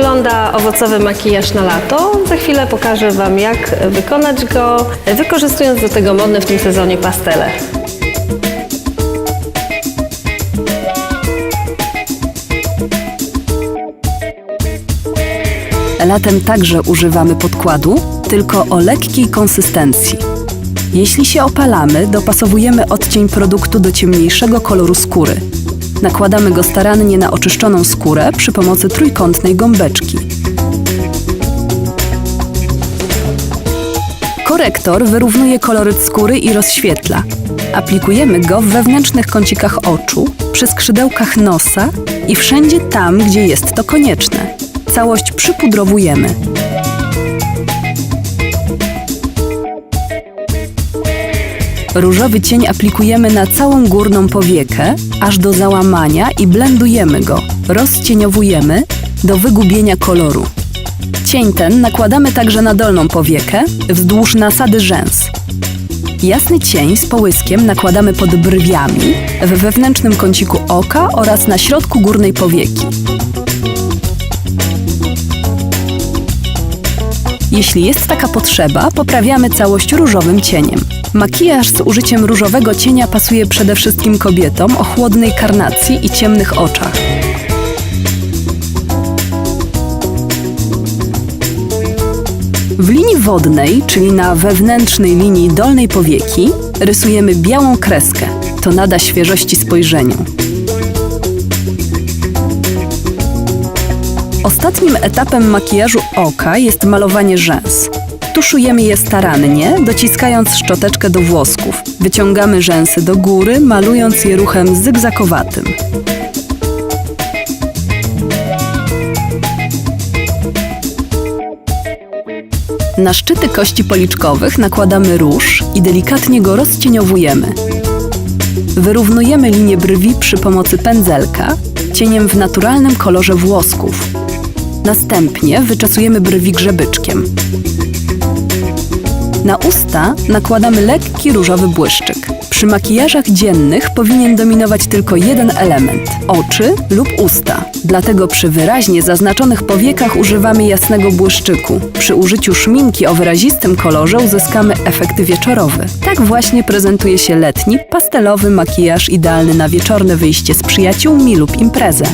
wygląda owocowy makijaż na lato. Za chwilę pokażę Wam, jak wykonać go, wykorzystując do tego modne w tym sezonie pastele. Latem także używamy podkładu, tylko o lekkiej konsystencji. Jeśli się opalamy, dopasowujemy odcień produktu do ciemniejszego koloru skóry. Nakładamy go starannie na oczyszczoną skórę przy pomocy trójkątnej gąbeczki. Korektor wyrównuje koloryt skóry i rozświetla. Aplikujemy go w wewnętrznych kącikach oczu, przy skrzydełkach nosa i wszędzie tam, gdzie jest to konieczne. Całość przypudrowujemy. Różowy cień aplikujemy na całą górną powiekę, aż do załamania i blendujemy go. Rozcieniowujemy do wygubienia koloru. Cień ten nakładamy także na dolną powiekę, wzdłuż nasady rzęs. Jasny cień z połyskiem nakładamy pod brwiami, w wewnętrznym kąciku oka oraz na środku górnej powieki. Jeśli jest taka potrzeba, poprawiamy całość różowym cieniem. Makijaż z użyciem różowego cienia pasuje przede wszystkim kobietom o chłodnej karnacji i ciemnych oczach. W linii wodnej, czyli na wewnętrznej linii dolnej powieki, rysujemy białą kreskę. To nada świeżości spojrzeniu. Ostatnim etapem makijażu oka jest malowanie rzęs. Tuszujemy je starannie, dociskając szczoteczkę do włosków. Wyciągamy rzęsy do góry, malując je ruchem zygzakowatym. Na szczyty kości policzkowych nakładamy róż i delikatnie go rozcieniowujemy. Wyrównujemy linię brwi przy pomocy pędzelka, cieniem w naturalnym kolorze włosków. Następnie wyczesujemy brwi grzebyczkiem. Na usta nakładamy lekki różowy błyszczyk. Przy makijażach dziennych powinien dominować tylko jeden element oczy lub usta. Dlatego przy wyraźnie zaznaczonych powiekach używamy jasnego błyszczyku. Przy użyciu szminki o wyrazistym kolorze uzyskamy efekt wieczorowy. Tak właśnie prezentuje się letni, pastelowy makijaż idealny na wieczorne wyjście z przyjaciółmi lub imprezę.